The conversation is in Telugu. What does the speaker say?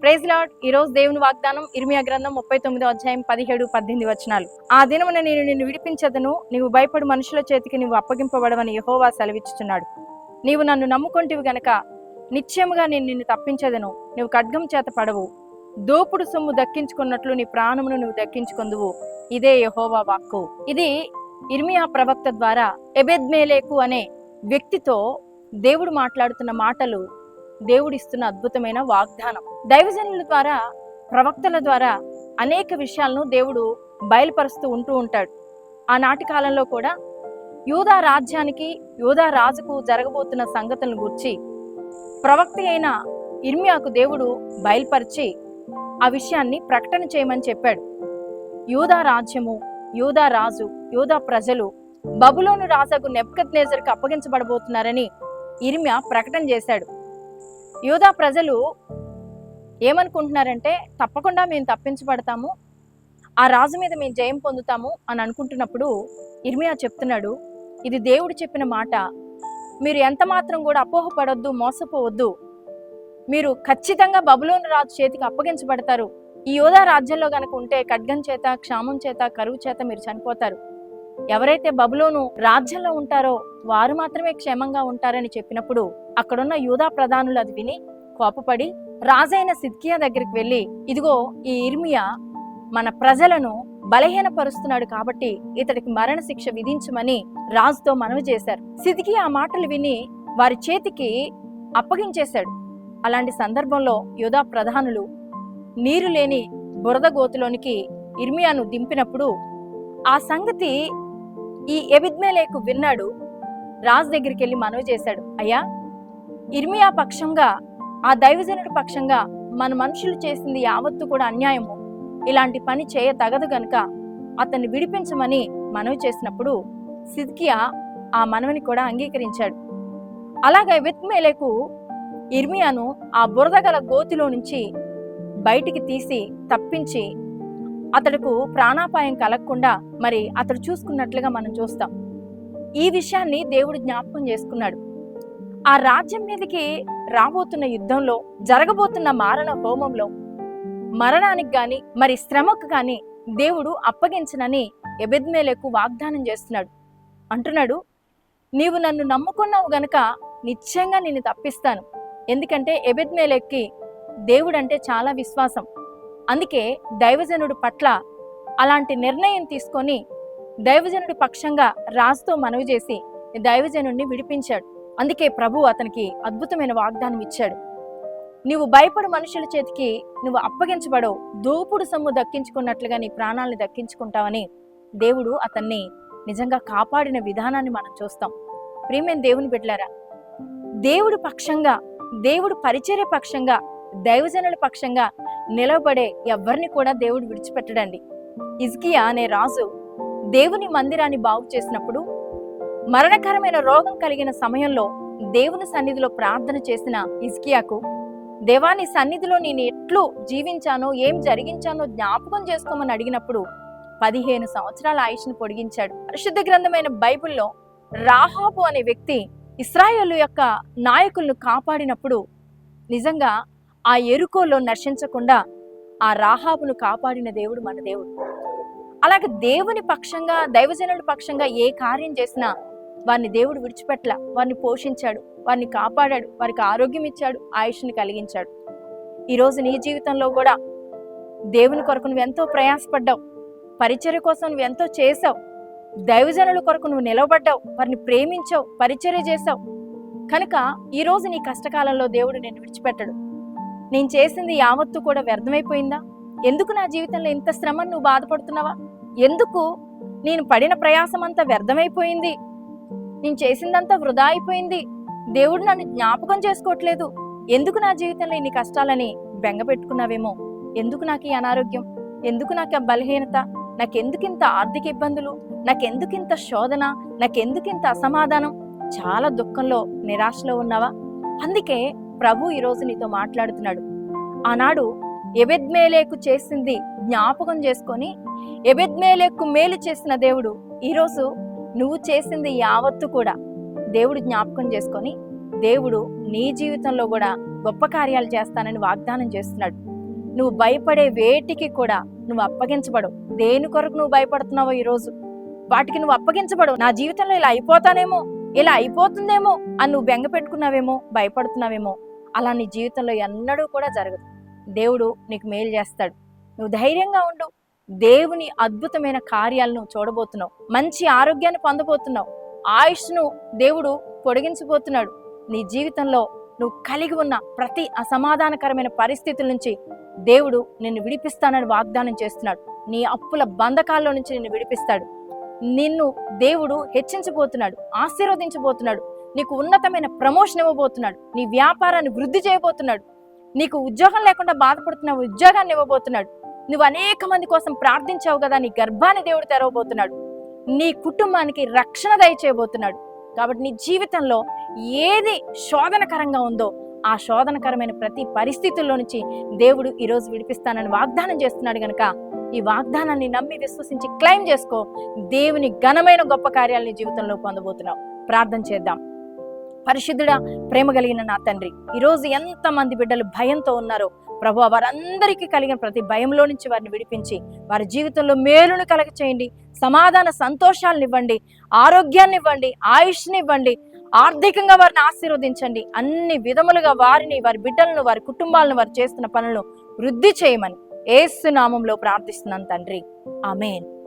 Praise lord. ఈ రోజు దేవుని వాగ్దానం ఇర్మియా గ్రంథం ముప్పై తొమ్మిదో అధ్యాయం పదిహేడు పద్దెనిమిది వచనాలు. ఆ దినమున నేను నిన్ను విడిపించదను నీవు భయపడు మనుషుల చేతికి నీవు అప్పగింపబడవని యహోవా సెలవిచ్చుచున్నాడు. నీవు నన్ను నమ్ముకొంటివి గనక నిశ్చయముగా నేను నిన్ను తప్పించదను నువ్వు ఖడ్గం చేత పడవు. దోపుడు సొమ్ము దక్కించుకున్నట్లు నీ ప్రాణమును నువ్వు దక్కించుకుందువు. ఇదే యహోవా వాక్కు. ఇది ఇర్మియా ప్రవక్త ద్వారా ఎబెద్మేలేకు అనే వ్యక్తితో దేవుడు మాట్లాడుతున్న మాటలు దేవుడిస్తున్న అద్భుతమైన వాగ్దానం. దైవజనుల ద్వారా ప్రవక్తల ద్వారా అనేక విషయాలను దేవుడు బయలుపరుస్తూ ఉంటూ ఉంటాడు. ఆనాటి కాలంలో కూడా యూదా రాజ్యానికి యూదా రాజుకు జరగబోతున్న సంగతులను గురించి ప్రవక్త అయిన ఇర్మియాకు దేవుడు బయలుపరిచి ఆ విషయాన్ని ప్రకటన చేయమని చెప్పాడు. యూదా రాజ్యము యూదా రాజు యూదా ప్రజలు బబులోను రాజాకు నెప్కత్ నేజర్కి అప్పగించబడబోతున్నారని ఇర్మియా ప్రకటన చేశాడు. యూదా ప్రజలు ఏమనుకుంటున్నారంటే తప్పకుండా మేము తప్పించబడతాము ఆ రాజు మీద మేము జయం పొందుతాము అని అనుకుంటున్నప్పుడు ఇర్మియా చెప్తున్నాడు ఇది దేవుడు చెప్పిన మాట మీరు ఎంత మాత్రం కూడా అపోహపడొద్దు మోసపోవద్దు మీరు ఖచ్చితంగా బబులోను రాజు చేతికి అప్పగించబడతారు ఈ యోధా రాజ్యంలో కనుక ఉంటే ఖడ్గం చేత క్షామం చేత కరువు చేత మీరు చనిపోతారు. ఎవరైతే బబులోను రాజ్యంలో ఉంటారో వారు మాత్రమే క్షేమంగా ఉంటారని చెప్పినప్పుడు అక్కడున్న యూదా ప్రధానులు అది విని కోపపడి రాజైన సిద్కియా దగ్గరికి వెళ్ళి ఇదిగో ఈ ఇర్మియా మన ప్రజలను బలహీనపరుస్తున్నాడు కాబట్టి ఇతడికి మరణ శిక్ష విధించమని రాజుతో మనవి చేశారు. సిద్కి ఆ మాటలు విని వారి చేతికి అప్పగించేశాడు. అలాంటి సందర్భంలో యోధా ప్రధానులు నీరు లేని బురద గోతులోనికి ఇర్మియాను దింపినప్పుడు ఆ సంగతి ఈ ఎబిద్మేలేకు విన్నాడు. రాజు దగ్గరికి వెళ్ళి మనవి చేశాడు. అయ్యా ఇర్మియా పక్షంగా ఆ దైవజనుడి పక్షంగా మన మనుషులు చేసింది యావత్తు కూడా అన్యాయము. ఇలాంటి పని చేయ తగదు గనుక అతన్ని విడిపించమని మనవి చేసినప్పుడు సిద్కియా ఆ మనవిని కూడా అంగీకరించాడు. అలాగే విత్మేలేకు ఇర్మియాను ఆ బురద గల గోతిలో నుంచి బయటికి తీసి తప్పించి అతడుకు ప్రాణాపాయం కలగకుండా మరి అతడు చూసుకున్నట్లుగా మనం చూస్తాం. ఈ విషయాన్ని దేవుడు జ్ఞాపకం చేసుకున్నాడు. ఆ రాజ్యం మీదకి రాబోతున్న యుద్ధంలో జరగబోతున్న మారణ హోమంలో మరణానికి గాని మరి శ్రమకు గాని దేవుడు అప్పగించనని ఎబెద్మేలకు వాగ్దానం చేస్తున్నాడు. అంటున్నాడు నీవు నన్ను నమ్ముకున్నావు గనక నిశ్చయంగా నిన్ను తప్పిస్తాను. ఎందుకంటే ఎబెద్మేలెక్కి దేవుడంటే చాలా విశ్వాసం. అందుకే దైవజనుడు పట్ల అలాంటి నిర్ణయం తీసుకొని దైవజనుడి పక్షంగా రాజుతో మనవి చేసి దైవజనుడిని విడిపించాడు. అందుకే ప్రభు అతనికి అద్భుతమైన వాగ్దానం ఇచ్చాడు. నీవు భయపడు మనుషుల చేతికి నువ్వు అప్పగించబడవు. దోపుడు సొమ్ము దక్కించుకున్నట్లుగా నీ ప్రాణాలను దక్కించుకుంటావని దేవుడు అతన్ని నిజంగా కాపాడిన విధానాన్ని మనం చూస్తాం. ప్రియమైన దేవుని బిడ్డలారా దేవుడు పక్షంగా దేవుడు పరిచర్య పక్షంగా దైవజనుల పక్షంగా నిలవబడే ఎవరిని కూడా దేవుడు విడిచిపెట్టడండి. ఇజ్కియా అనే రాజు దేవుని మందిరాన్ని బాగు చేసినప్పుడు మరణకరమైన రోగం కలిగిన సమయంలో దేవుని సన్నిధిలో ప్రార్థన చేసిన ఇజ్కియాకు దేవాని సన్నిధిలో నేను ఎట్లు జీవించానో ఏం జరిగించానో జ్ఞాపకం చేసుకోమని అడిగినప్పుడు పదిహేను సంవత్సరాల ఆయుష్ను పొడిగించాడు. పరిశుద్ధ గ్రంథమైన బైబిల్లో రాహాబు అనే వ్యక్తి ఇస్రాయేల్ యొక్క నాయకులను కాపాడినప్పుడు నిజంగా ఆ ఎరుకోలో నశించకుండా ఆ రాహాబును కాపాడిన దేవుడు మన దేవుడు. అలాగే దేవుని పక్షంగా దైవజనుల పక్షంగా ఏ కార్యం చేసినా వారిని దేవుడు విడిచిపెట్ల వారిని పోషించాడు వారిని కాపాడాడు వారికి ఆరోగ్యం ఇచ్చాడు ఆయుష్ని కలిగించాడు. ఈరోజు నీ జీవితంలో కూడా దేవుని కొరకు నువ్వు ఎంతో ప్రయాసపడ్డావు. పరిచర్య కోసం నువ్వు ఎంతో చేసావు దైవజనుల కొరకు నువ్వు నిలబడ్డావు. వారిని ప్రేమించావు పరిచర్య చేసావు కనుక ఈరోజు నీ కష్టకాలంలో దేవుడు నేను విడిచిపెట్టడు. నేను చేసింది యావత్తు కూడా వ్యర్థమైపోయిందా? ఎందుకు నా జీవితంలో ఇంత శ్రమను నువ్వు బాధపడుతున్నావా? ఎందుకు నేను పడిన ప్రయాసం అంతా వ్యర్థమైపోయింది? నేను చేసిందంతా వృధా అయిపోయింది. దేవుడు నన్ను జ్ఞాపకం చేసుకోవట్లేదు. ఎందుకు నా జీవితంలో ఇన్ని కష్టాలని బెంగ పెట్టుకున్నావేమో? ఎందుకు నాకు ఈ అనారోగ్యం? ఎందుకు నాకు ఆ బలహీనత? నాకెందుకింత ఆర్థిక ఇబ్బందులు? నాకెందుకింత శోధన? నాకెందుకింత అసమాధానం? చాలా దుఃఖంలో నిరాశలో ఉన్నావా? అందుకే ప్రభు ఈరోజు నీతో మాట్లాడుతున్నాడు. ఆనాడు ఎబెద్మేలేకు చేసింది జ్ఞాపకం చేసుకొని ఎబెద్మేలేకు మేలు చేసిన దేవుడు ఈరోజు నువ్వు చేసింది యావత్తు కూడా దేవుడు జ్ఞాపకం చేసుకొని దేవుడు నీ జీవితంలో కూడా గొప్ప కార్యాలు చేస్తానని వాగ్దానం చేస్తున్నాడు. నువ్వు భయపడే వేటికి కూడా నువ్వు అప్పగించబడవు దేని కొరకు నువ్వు భయపడుతున్నావో ఈరోజు? వాటికి నువ్వు అప్పగించబడవు నా జీవితంలో ఇలా అయిపోతానేమో ఇలా అయిపోతుందేమో అని నువ్వు బెంగ పెట్టుకున్నావేమో భయపడుతున్నావేమో అలా నీ జీవితంలో ఎన్నడూ కూడా జరగదు. దేవుడు నీకు మేలు చేస్తాడు. నువ్వు ధైర్యంగా ఉండు. దేవుని అద్భుతమైన కార్యాలను చూడబోతున్నావు. మంచి ఆరోగ్యాన్ని పొందబోతున్నావు. ఆయుష్ను దేవుడు పొడిగించబోతున్నాడు. నీ జీవితంలో నువ్వు కలిగి ఉన్న ప్రతి అసమాధానకరమైన పరిస్థితుల నుంచి దేవుడు నిన్ను విడిపిస్తానని వాగ్దానం చేస్తున్నాడు. నీ అప్పుల బంధకాల్లో నుంచి నిన్ను విడిపిస్తాడు. నిన్ను దేవుడు హెచ్చించబోతున్నాడు. ఆశీర్వదించబోతున్నాడు. నీకు ఉన్నతమైన ప్రమోషన్ ఇవ్వబోతున్నాడు. నీ వ్యాపారాన్ని వృద్ధి చేయబోతున్నాడు. నీకు ఉద్యోగం లేకుండా బాధపడుతున్న ఉద్యోగాన్ని ఇవ్వబోతున్నాడు. నువ్వు అనేక మంది కోసం ప్రార్థించావు కదా నీ గర్భాన్ని దేవుడు తెరవబోతున్నాడు. నీ కుటుంబానికి రక్షణ దయచేయబోతున్నాడు కాబట్టి నీ జీవితంలో ఏది శోధనకరంగా ఉందో ఆ శోధనకరమైన ప్రతి పరిస్థితుల్లో నుంచి దేవుడు ఈరోజు విడిపిస్తానని వాగ్దానం చేస్తున్నాడు గనక ఈ వాగ్దానాన్ని నమ్మి విశ్వసించి క్లైమ్ చేసుకో. దేవుని ఘనమైన గొప్ప కార్యాలని జీవితంలో పొందబోతున్నావు. ప్రార్థన చేద్దాం. పరిశుద్ధుడా ప్రేమ కలిగిన నా తండ్రి. ఈరోజు ఎంతమంది బిడ్డలు భయంతో ఉన్నారో ప్రభు వారందరికీ కలిగిన ప్రతి భయంలో నుంచి వారిని విడిపించి వారి జీవితంలో మేలును కలగ చేయండి సమాధాన సంతోషాలను ఇవ్వండి ఆరోగ్యాన్ని ఇవ్వండి ఆయుష్ని ఇవ్వండి ఆర్థికంగా వారిని ఆశీర్వదించండి. అన్ని విధములుగా వారిని వారి బిడ్డలను వారి కుటుంబాలను వారు చేస్తున్న పనులను వృద్ధి చేయమని ఏసు నామంలో ప్రార్థిస్తున్నాను తండ్రి. ఆమెన్.